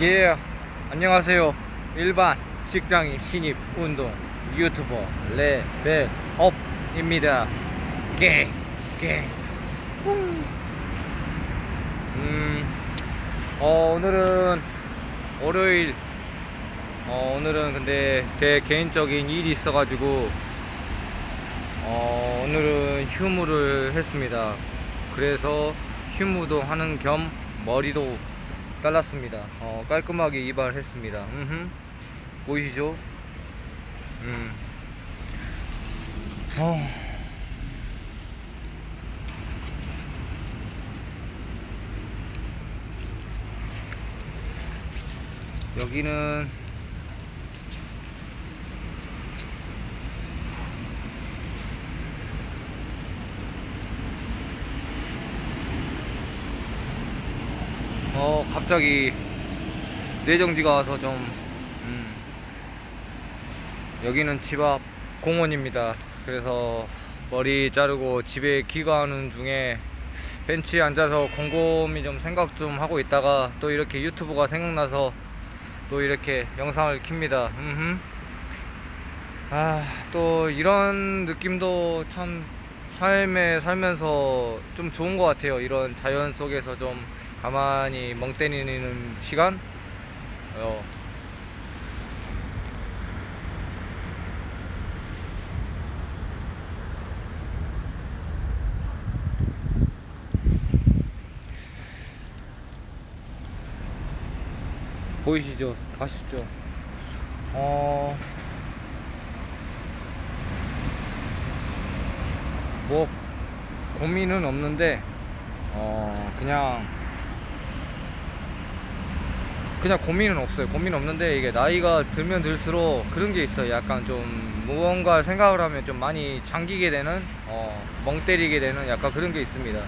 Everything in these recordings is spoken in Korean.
예, 안녕하세요. 일반 직장인 신입 운동 유튜버 레벨업입니다. 게, 게, 뿡. 음, 어, 오늘은 월요일. 어, 오늘은 근데 제 개인적인 일이 있어가지고, 어, 오늘은 휴무를 했습니다. 그래서 휴무도 하는 겸 머리도 잘랐습니다. 어, 깔끔하게 이발했습니다. 음흠. 보이시죠? 음. 어. 여기는 어 갑자기 내정지가 와서 좀 음, 여기는 집 앞 공원입니다. 그래서 머리 자르고 집에 귀가하는 중에 벤치에 앉아서 곰곰이 좀 생각 좀 하고 있다가 또 이렇게 유튜브가 생각나서 또 이렇게 영상을 킵니다. 아, 또 이런 느낌도 참 삶에 살면서 좀 좋은 것 같아요. 이런 자연 속에서 좀 가만히 멍 때리는 시간? 어. 보이시죠? 가시죠. 어, 뭐, 고민은 없는데, 어, 그냥, 그냥 고민은 없어요. 고민 없는데, 이게 나이가 들면 들수록 그런 게 있어요. 약간 좀, 무언가 생각을 하면 좀 많이 잠기게 되는, 어, 멍 때리게 되는 약간 그런 게 있습니다.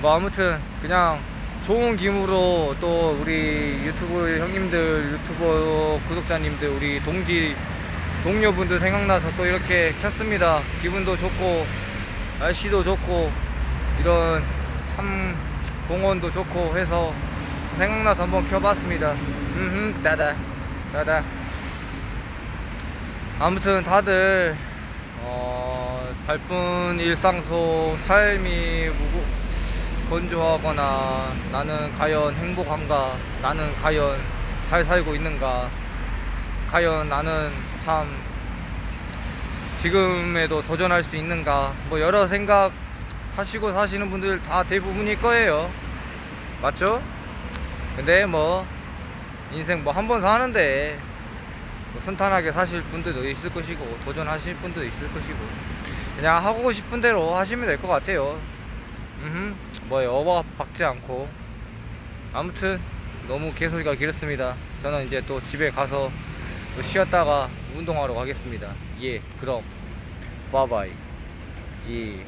뭐, 아무튼, 그냥, 좋은 기무로 또 우리 유튜브 형님들, 유튜버 구독자님들, 우리 동지, 동료분들 생각나서 또 이렇게 켰습니다. 기분도 좋고, 날씨도 좋고, 이런 참 공원도 좋고 해서 생각나서 한번 켜봤습니다. 음, 따다, 따다. 아무튼 다들, 어, 바쁜 일상 속 삶이 무거, 건조하거나 나는 과연 행복한가 나는 과연 잘 살고 있는가 과연 나는 참 지금에도 도전할 수 있는가 뭐 여러 생각 하시고 사시는 분들 다 대부분일 거예요 맞죠? 근데 뭐 인생 뭐 한 번 사는데 뭐 순탄하게 사실 분들도 있을 것이고 도전하실 분도 있을 것이고 그냥 하고 싶은 대로 하시면 될 것 같아요 음, 뭐 어박 박지 않고 아무튼 너무 개소리가 길었습니다. 저는 이제 또 집에 가서 또 쉬었다가 운동하러 가겠습니다. 예, 그럼 바바이. 예.